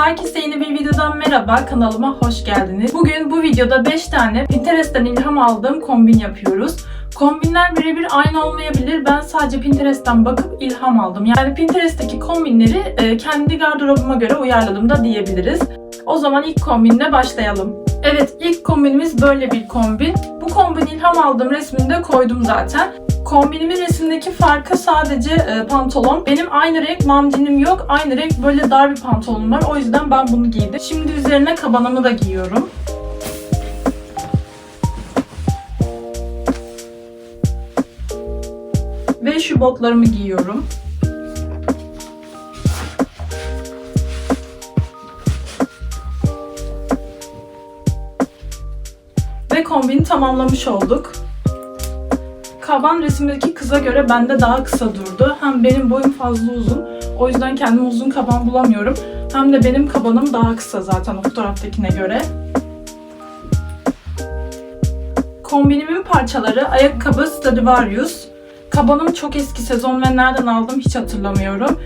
Herkese yeni bir videodan merhaba, kanalıma hoş geldiniz. Bugün bu videoda 5 tane Pinterest'ten ilham aldığım kombin yapıyoruz. Kombinler birebir aynı olmayabilir. Ben sadece Pinterest'ten bakıp ilham aldım. Yani Pinterest'teki kombinleri e, kendi gardırobuma göre uyarladım da diyebiliriz. O zaman ilk kombinle başlayalım. Evet, ilk kombinimiz böyle bir kombin. Bu kombin ilham aldığım resmini de koydum zaten. Kombinimin resimdeki farkı sadece e, pantolon. Benim aynı renk mamcinim yok. Aynı renk böyle dar bir pantolonum var. O yüzden ben bunu giydim. Şimdi üzerine kabanamı da giyiyorum. Ve şu botlarımı giyiyorum. Ve kombini tamamlamış olduk. Kaban resimdeki kıza göre bende daha kısa durdu. Hem benim boyum fazla uzun. O yüzden kendime uzun kaban bulamıyorum. Hem de benim kabanım daha kısa zaten o fotoğraftakine göre. Kombinimin parçaları ayakkabı Stradivarius. Kabanım çok eski sezon ve nereden aldım hiç hatırlamıyorum.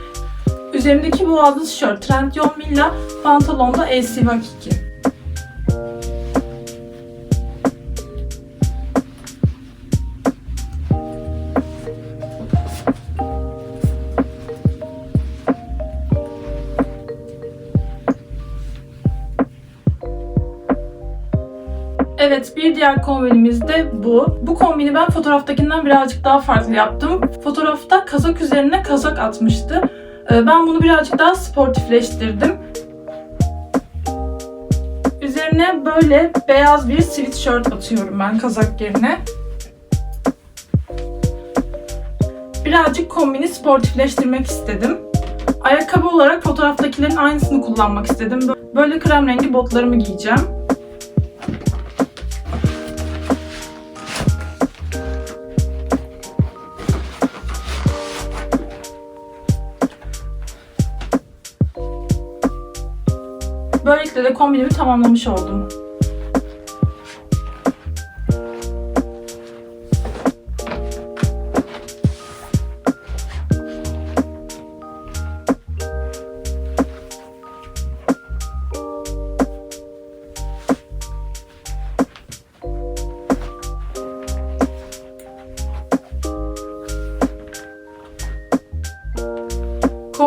Üzerimdeki boğazlı tişört Trendyol Milla, pantolon da AC Wakiki. Evet bir diğer kombinimiz de bu. Bu kombini ben fotoğraftakinden birazcık daha farklı yaptım. Fotoğrafta kazak üzerine kazak atmıştı. Ee, Ben bunu birazcık daha sportifleştirdim. Üzerine böyle beyaz bir sweatshirt atıyorum ben kazak yerine. Birazcık kombini sportifleştirmek istedim. Ayakkabı olarak fotoğraftakilerin aynısını kullanmak istedim. Böyle krem rengi botlarımı giyeceğim. Böylelikle de kombinimi tamamlamış oldum.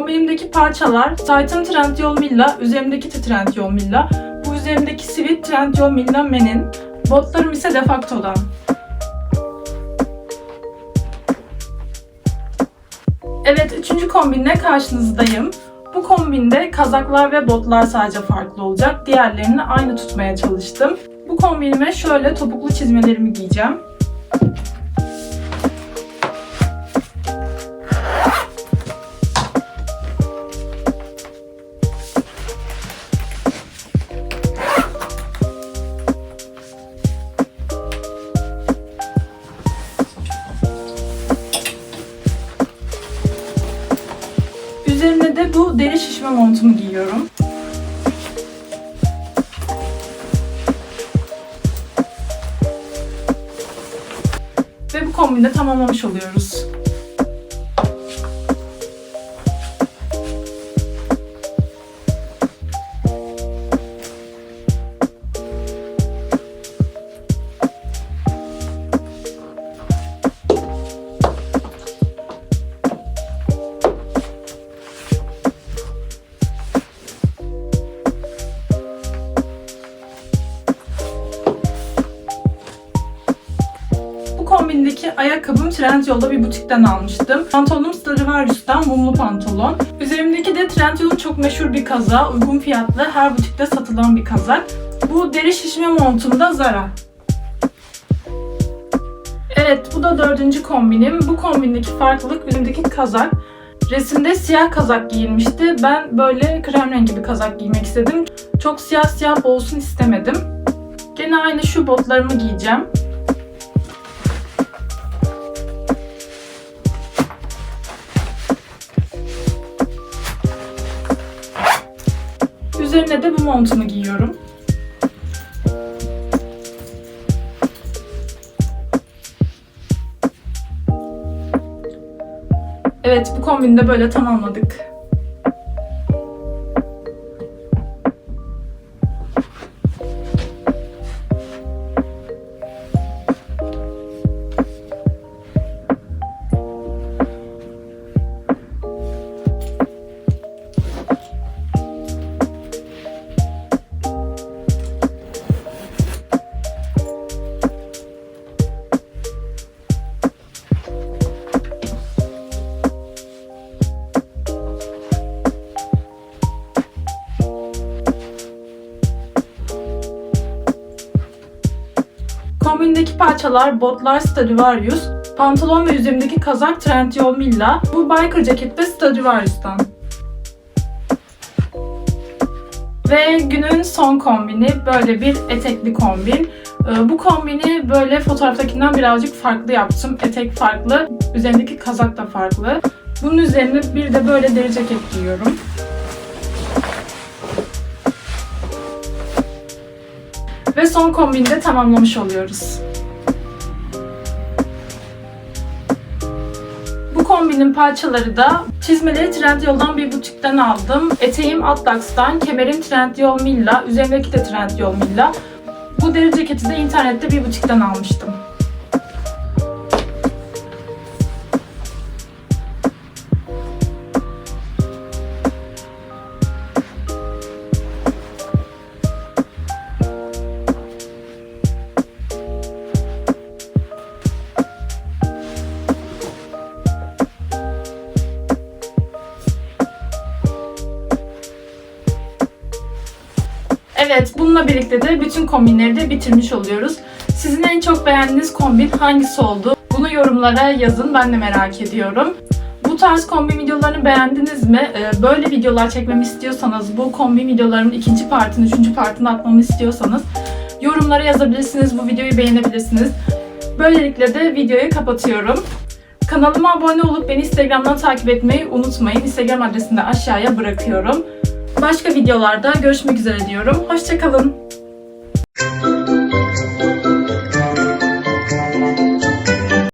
Kombinimdeki parçalar Titan Trendyol Milla, üzerimdeki de Trendyol Milla. Bu üzerimdeki sivit Trendyol Milla Men'in. Botlarım ise Defacto'dan. Evet, üçüncü kombinle karşınızdayım. Bu kombinde kazaklar ve botlar sadece farklı olacak. Diğerlerini aynı tutmaya çalıştım. Bu kombinime şöyle topuklu çizmelerimi giyeceğim. Bu deri şişme montumu giyiyorum. Ve bu kombini de tamamlamış oluyoruz. Kombindeki ayakkabım Trendyol'da bir butikten almıştım. Pantolonum Stradivarius'tan mumlu pantolon. Üzerimdeki de Trendyol'un çok meşhur bir kazağı. Uygun fiyatlı her butikte satılan bir kazak. Bu deri şişme montum da Zara. Evet bu da dördüncü kombinim. Bu kombindeki farklılık üzerimdeki kazak. Resimde siyah kazak giyilmişti. Ben böyle krem rengi bir kazak giymek istedim. Çok siyah siyah olsun istemedim. Gene aynı şu botlarımı giyeceğim. Üzerine de bu montumu giyiyorum. Evet bu kombini de böyle tamamladık. Kombindeki parçalar botlar Stradivarius, pantolon ve üzerimdeki kazak Trendyol Milla. Bu biker ceket de Stradivarius'tan. Ve günün son kombini böyle bir etekli kombin. Ee, Bu kombini böyle fotoğraftakinden birazcık farklı yaptım. Etek farklı, üzerindeki kazak da farklı. Bunun üzerine bir de böyle deri ceket giyiyorum. Son kombini de tamamlamış oluyoruz. Bu kombinin parçaları da çizmeleri Trendyol'dan bir butikten aldım. Eteğim Atlax'tan, kemerim Trendyol Milla, üzerimdeki de Trendyol Milla. Bu deri ceketi de internette bir butikten almıştım. Evet, bununla birlikte de bütün kombinleri de bitirmiş oluyoruz. Sizin en çok beğendiğiniz kombin hangisi oldu? Bunu yorumlara yazın, ben de merak ediyorum. Bu tarz kombin videolarını beğendiniz mi? Ee, Böyle videolar çekmemi istiyorsanız, bu kombin videolarının ikinci partını, üçüncü partını atmamı istiyorsanız yorumlara yazabilirsiniz, bu videoyu beğenebilirsiniz. Böylelikle de videoyu kapatıyorum. Kanalıma abone olup beni Instagram'dan takip etmeyi unutmayın. Instagram adresini de aşağıya bırakıyorum. Başka videolarda görüşmek üzere diyorum. Hoşçakalın.